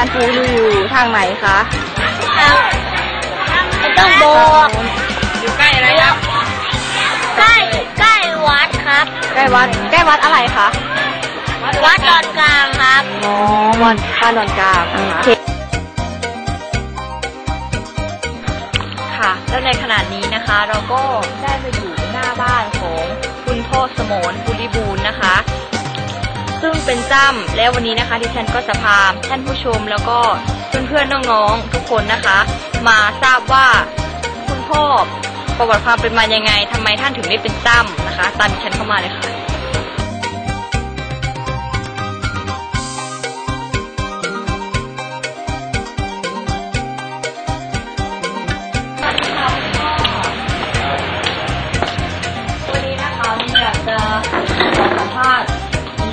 านปูอยู่ทางไหนคะไม่ต้องบอกอยู่ใกล้อะไรครับ ใกล้ใกล้วัดครับ ใกล้วัดใกล้วัดอะไรคะวัดดอนกลางครับอ๋อวัดบ้านดอนกลางโอเคค่ะแล้วในขณะนี้นะคะ เราก็ได้มาอยู่หน้าบ้านของคุณพ่อสมรบุริบูรณ์นะคะ ซึ่งเป็นจ้ำและวันนี้นะคะดิฉันก็จะพาท่านผู้ชมแล้วก็เพื่อนๆน้องๆทุกคนนะคะ มาทราบว่าคุณพ่อประวัติความเป็นมายังไงทำไมท่านถึงได้เป็นจ้ำนะคะตามดิฉันเข้ามาเลยค่ะ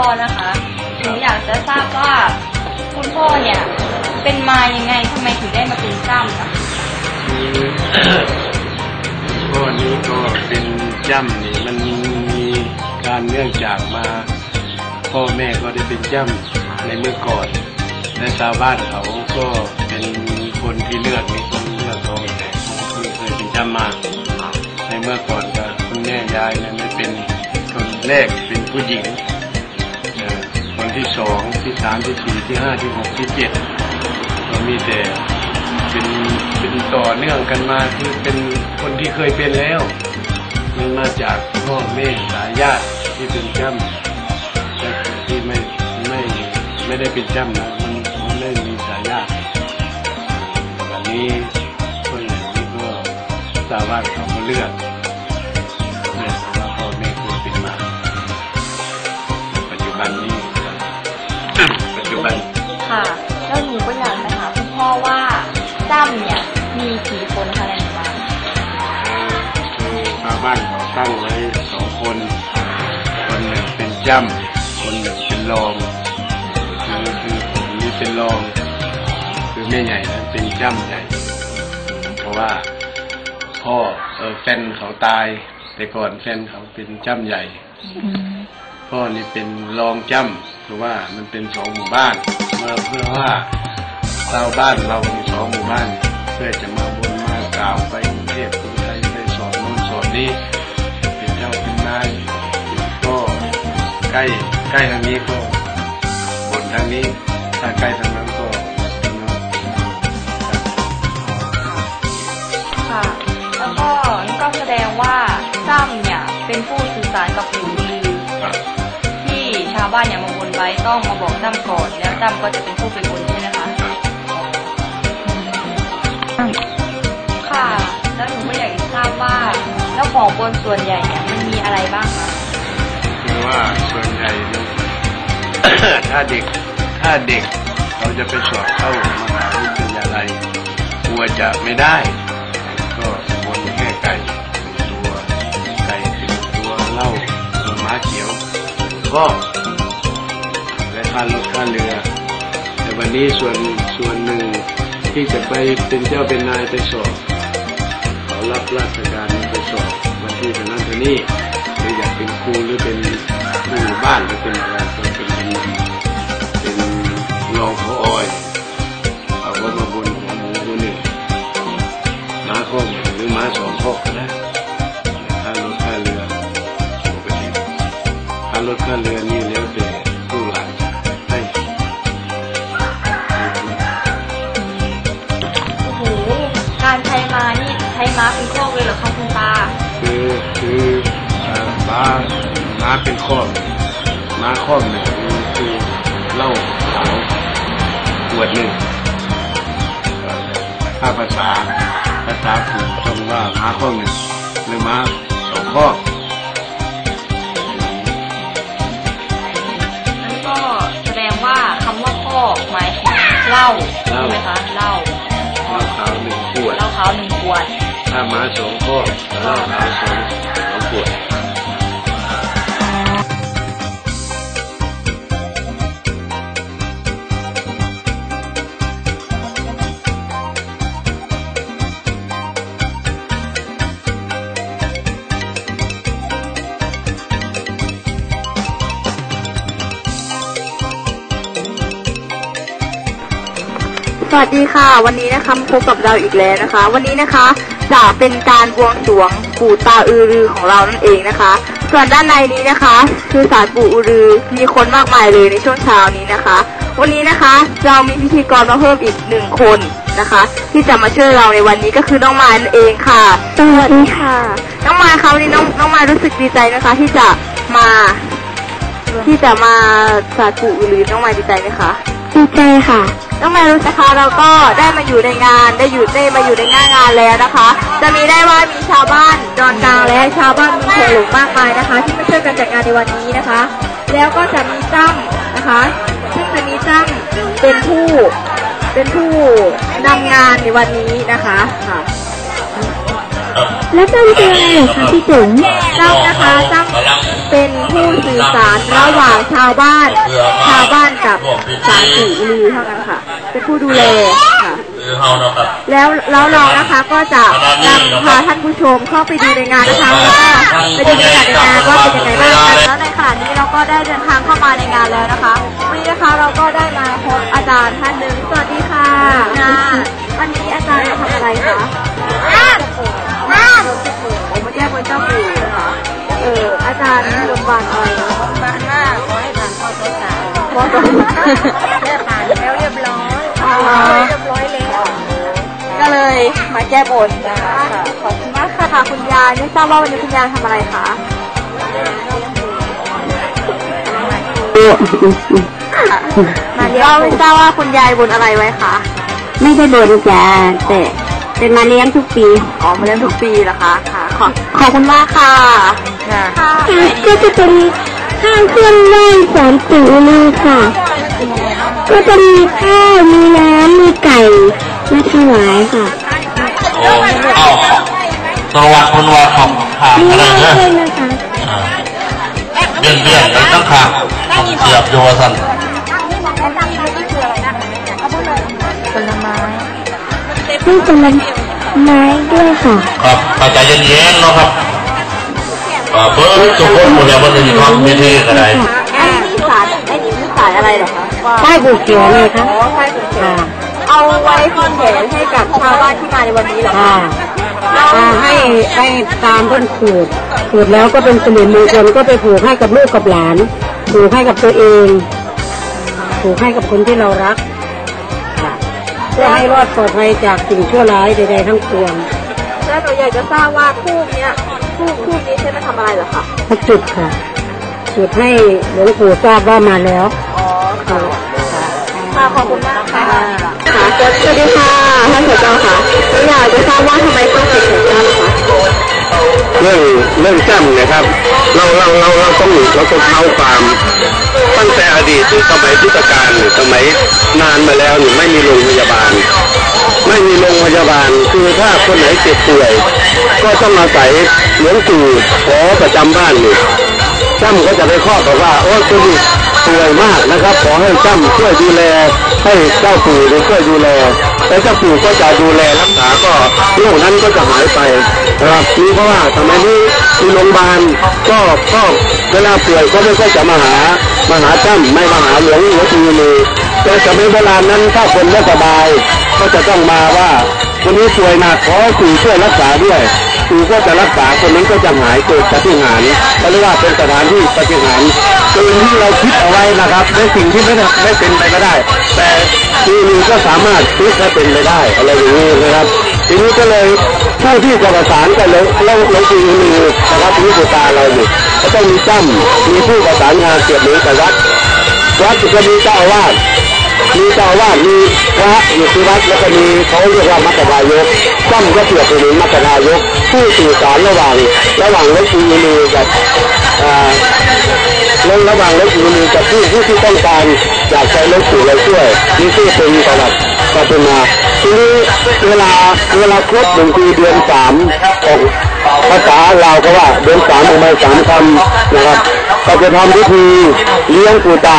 พ่อนะคะหนูอยากจะทราบว่าคุณพ่อเนี่ย เป็นมายังไงทำไมถึงได้มาเป็นจ้ำนะคะก็นี้ก็เป็นจ้ำนี่มันมีการเนื่องจากมา พ่อแม่ก็ได้เป็นจ้ำในเมื่อก่อนและชาวบ้านเขาก็เป็นคนที่เลือกมีคนเลือกเขาแต่เขาไม่เคยเป็นจ้ำมาในเมื่อก่อนก็คุณแม่ยายนั้นได้เป็นคนแรกเป็นผู้หญิง อ่อคนที่สองที่สามที่สี่ที่ห้าที่หกที่เจ็ดก็มีแต่เป็นเป็นต่อเนื่องกันมาคือเป็นคนที่เคยเป็นแล้ว มันมาจากพ่อแม่สายญาติที่เป็นจ้ำแต่ที่ไม่ไม่ไม่ได้เป็นจ้ำนะมันมันไม่มีสายญาติวันนี้คนอย่งนี้ก็สาวบ้าเขาก็เลือก ปัจจุบันค่ะแล้วหนูก็อยากจะถามคุณพ่อว่าจ้ำเนี่ยมีกี่คนคะในหมู่บ้านคือชาวบ้านเขาตั้งไว้สองคน คนหนึ่งเป็นจ้ำคนหนึ่งเป็นรองคือคือผมนี่เป็นรอง คือแม่ใหญ่นั้นเป็นจ้ำใหญ่เพราะว่าพ่อเออแฟนเขาตาย แต่ก่อนแฟนเขาเป็นจ้ำใหญ่ พ่อนี่เป็นรองจ้ำคือว่ามันเป็นสองหมู่บ้านเมื่อเพื่อว่าชาวบ้านเรามีสองหมู่บ้าน เพื่อจะมาบนมากล่าวไปกรุงเทพกรุงไทยไปสอนโน้นสอนนี้เป็นเจ้าเป็นนายก็ใกล้ใกล้ทางนี้ก็บนทางนี้ถ้าใกล้ทางนั้นก็เป็นโน้นครับค่ะแล้วก็นี่ก็แสดงว่าจ้ำเนี่ยเป็นผู้สื่อสารกับปู่ลือครับที่ชาวบ้านเนี่ยมาบนไว้ต้องมาบอกจ้ำก่อน แล้วจ้ำก็จะเป็นผู้ไปบนใช่ไหมคะค่ะ แล้วหนูก็อยากทราบว่าแล้วของบนส่วนใหญ่เนี่ยมันมีอะไรบ้างคะคือว่าส่วนใหญ่ถ้าเด็กถ้าเด็กเราจะไปสอบเข้ามหาวิทยาลัยกลัวจะไม่ได้ ก็บนแค่ไก่ตัวไก่ตัวเหล้าตัวม้าเขียว ก็ ค่าเรือ แต่วันนี้ส่วนส่วนหนึ่งที่จะไปเป็นเจ้าเป็นนายไปสอบขารับราชการไปสอบวันที่ทนั้นท่นี้หรืออยากเป็นครูหรือเป็นผู้บ้านหรือเป็นอะไรก็เป็นเป็นรองพออยเอาก็มาบนหัวหมูตัวหนึ่งม้าข้อหนึ่งหรือม้าสองข้อก็ได้ค่ารถค่าเรือปกติค่ารถค่าเรือนี่แล้วแต่ คือคือเอ่อม้าม้าเป็นข้อม้าข้อมหนึ่งคือเหล้าขาวขวดหนึ่งถ้าภาษาภาษาผูกต้องว่าม้าข้อหนึ่งหรือม้าสองข้อนั่นก็แสดงว่าคำว่าพ่อหมายถึงเหล้าใช่ไหมคะเหล้าเหล้าขาวหนึ่งขวดเหล้าขาวหนึ่งขวด ถ้ามาสงข้อเหล้าขาสองสองขวดคสวัสดีค่ะ วันนี้นะคะพบกับเราอีกแล้วนะคะ วันนี้นะคะ จะเป็นการบวงสรวงปู่ตาอือรือของเรานั่นเองนะคะ ส่วนด้านในนี้นะคะ คือศาลปู่อือรือมีคนมากมายเลยในช่วงเช้านี้นะคะ วันนี้นะคะเรามีพิธีกรมาเพิ่มอีกหนึ่งคนนะคะ ที่จะมาช่วยเราในวันนี้ก็คือน้องมายนั่นเองค่ะสวัสดีค่ะ น้องมายคะวันนี้น้องน้องมายรู้สึกดีใจนะคะ ที่จะมา ที่จะมาศาลปู่อือรือน้องมายดีใจไหมคะ ดีใจค่ะ น้องแมรู้นะคะเราก็ได้มาอยู่ในงานได้อยู่ได้มาอยู่ในหน้างานแล้วนะคะ จะมีได้ว่ามีชาวบ้านดอนกลางและชาวบ้านเมืองโขหลงมากมายนะคะ ที่มาช่วยกันจัดงานในวันนี้นะคะ แล้วก็จะมีจ้ำนะคะซึ่งจะมีจ้ำเป็นผู้เป็นผู้นำงานในวันนี้นะคะค่ะ แล้วจ้ำคืออะไรเหรอคะพี่จุ๋มจ้ำนะคะจ้ำเป็นผู้สื่ อสารระหว่างชาวบ้าน ชาวบ้านกับสารปู่อือลือเท่านั้นค่ะ เป็นผู้ดูแลค่ะคือเฮาเนาะครับแล้วแล้วเรานะคะก็จะนำพาท่านผู้ชมเข้าไปดูในงานนะคะแล้วก็ไปดูบรรยากาศในงานว่าเป็นยังไงบ้างนะคะแล้วในขณะนี้เราก็ได้เดินทางเข้ามาในงานแล้วนะคะวันนี้นะคะเราก็ได้มาพบอาจารย์ท่านหนึ่งสวัสดีค่ะวันนี้อาจารย์ แม่ผ่านแล้วเรียบร้อยเรียบร้อยแล้วก็เลยมาแก้บนนะคะขอบคุณมากค่ะค่ะคุณยายไม่ทราบว่าวันนี้คุณยายทำอะไรคะมาเลี้ยงไม่ทราบว่าคุณยายบนอะไรไว้คะไม่ได้บนจ้าแต่เป็นมาเลี้ยงทุกปีอ๋อมาเลี้ยงทุกปีเหรอคะค่ะขอบขอบคุณมากค่ะค่ะก็จะเป็น ข้างเครื่องไหว้สารปู่ลือค่ะ ก็จะมีข้าวมีน้ำมีไก่มาถวายค่ะโอ้เอาสวัสดิ์คุณว่าของขางมีอะไรเหล้าเนี่ยด้วยนะคะอ่าเบี้ยนเบี้ยนเลยต้องขางต้องเสียบโยสันซึ่งเป็นไม้ด้วยค่ะ ครับเข้าใจเย็นๆเนาะครับอ่า เบิร์ดทุกคนหมดแล้วมันจะมีความมีที่อะไรไอ้นี่สารไอ้นี่คือสารอะไรเหรอคะใต้บุกเขียวเลยค่ะอ๋อใช่คุณเขียวเอาไว้คอนแขนให้กับชาวบ้านที่มาในวันนี้เหรอคะอ่าให้ให้ตามต้นขูดขูดแล้วก็เป็นสมุนมงคลก็ไปผูกให้กับลูกกับหลาน ผูกให้กับตัวเอง ผูกให้กับคนที่เรารักค่ะเพื่อให้รอดปลอดภัยจากสิ่งชั่วร้ายใดๆทั้งปวงแล้วหนูอยากจะทราบว่าทูบเนี้ยทูบทูบนี้ใช้ มาทำอะไรเหรอคะพระจุดค่ะ จุดให้หลวงปู่ทราบว่ามาแล้วอ๋อค่ะค่ะขอบคุณมากค่ะค่ะสวัสดีค่ะท่านเสือเจ้าค่ะหนูอยากจะทราบว่าทำไมต้องเป็นเสือเจ้าคะเรื่องเรื่องจ้ำเนะครับ เราเราเราเราต้องเราต้องเท้าความตั้งแต่อดีตถึงสมัยพุทธกาลหรือสมัยนานมาแล้วนี่ไม่มีโรงพยาบาลไม่มีโรง พยาบาล คือถ้าคนไหนเจ็บป่วย ก็ต้องอาศัยหลวงปู่ขอประจำบ้านนี่จ้ำก็จะไปข้อบอกว่าโอ้คุณป่วยมากนะครับ ขอให้จ้ำช่วยดูแล ให้เจ้าปู่ช่วยดูแลแต่เจ้าปู่ก็จะดูแลรักษาก็โรคนั้นก็จะหายไปนะครับนี่เพราะว่าสมัยนี้มีโรงพยาบาลก็ก็เวลาป่วยก็ไม่ค่อยจะมาหามาหาจ้ำไม่มาหาหลวงหลวงปู่เลยแต่สมัยโบราณนั้นถ้าคนไม่สบาย ก็จะต้องมาว่าคนนี้ป่วยหนักขอปู่ช่วยรักษาด้วยปู่ก็จะรักษาคนนั้นก็จะหายเกิดปฏิหารเขาเรียกว่าเป็นสถานที่ปฏิหารย์เกินที่เราคิดเอาไว้นะครับในสิ่งที่ไม่ได้ไม่เป็นไปก็ได้ แต่ทีนี้ก็สามารถพลิกให้เป็นไปได้อะไรอย่างนี้นะครับ ทีนี้ก็เลยผู้ที่จะประสานกันเลยเราเราคือมือนะครับนี่คือตาเราอยู่ก็ต้องมีจ้ำมีผู้ประสานงานเกี่ยวกับวัดวัดจะมีเจ้าอาวาส มีเจ้าอาวามีพระอยู่ที่วัดแล้วก็มีเขาเรียกว่ามัคคายกจ้ำก็เปรียบเป็นมัคคายกผู้สื่อสารระหว่างระหว่างหลวงปู่มือกับอ่าลงระหว่างหลวงปู่มือกับผู้ผู้ที่ต้องการอยากใช้หลวงปู่เราช่วยนี่ที่เป็นประวัติก็เป็นมาทีนี้เวลาเวลาครบหนึ่งปีเดือนสามของ ภาษาเราวก็ว่าเดือนสามออกมาสามคำนะครับก็จะทำพิธีเลี้ยงปูตา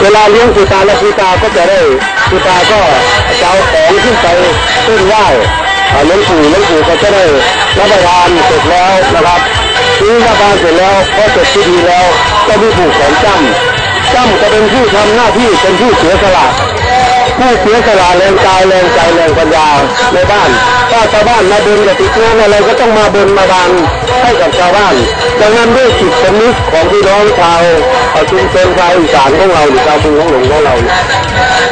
เวลาเลี้ยงปูตาแล้วปูตาก็จะได้ปูตาก็จะเอาของขึ้นไปเส้นไหว้อ่าหลวงปู่หลวงปู่ก็จะได้รับประทานเสร็จแล้วนะครับนี่รับประทานเสร็จแล้วพอเสร็จพิธีแล้วก็มีผู้ของจ้ำจ้ำจะเป็นผู้ทำหน้าที่เป็นผู้เสียสละ ผู้เสียสละแรงกายแรงใจแรงปัญญาในบ้าน ถ้าชาวบ้านมาบนกับติดงานอะไรก็ต้องมาบนมาบานให้กับชาวบ้าน ดังนั้นด้วยจิตสำนึกของพี่น้องชาวชุมชนชาวอีสานของเราหรือชาวบึงของหลวงของเรา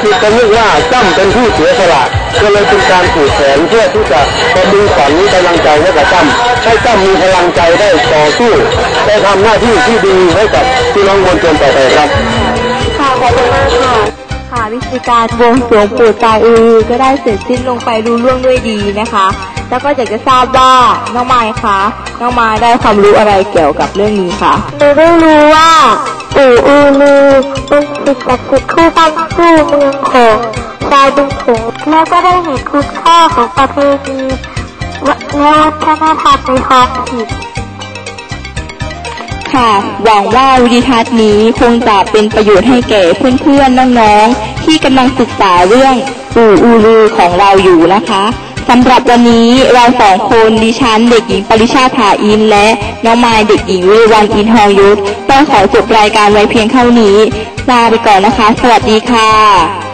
จิตสำนึกว่าจ้ำเป็นผู้เสียสละก็เลยเป็นการผูกแขนเพื่อที่จะประมือฝันกำลังใจให้กับจ้ำให้จ้ำมีพลังใจได้ต่อสู้ได้ทำหน้าที่ที่ดีให้กับพี่น้องมวลชนต่อไปครับค่ะขอบคุณมากค่ะ ค่ะวิธีการบวงสรวงปู่ตาอือ ก็ได้เสร็จสิ้นลงไปรู้ล่วงด้วยดีนะคะ แล้วก็อยากจะทราบว่าน้องไม้คะน้องไม้ได้ความรู้อะไรเกี่ยวกับเรื่องนี้คะหนูได้รู้ว่าปู่อือลือเป็นสิ่งศักดิ์สิทธิ์คู่บ้านคู่เมืองของชาวบึงโขงและก็ได้เห็นคุณค่าของประเพณีและวัฒนธรรมในท้องถิ่น ค่ะ หวังว่าวิดีทัศน์นี้คงจะเป็นประโยชน์ให้แก่เพื่อนๆน้องๆที่กำลังศึกษาเรื่องปู่อูลือของเราอยู่นะคะสำหรับวันนี้เราสองคนดิฉันเด็กหญิงปริชาถาอิน และน้องมายเด็กหญิงวิวันอินทองยุทธต้องขอจบรายการไว้เพียงเท่านี้ลาไปก่อนนะคะ สวัสดีค่ะ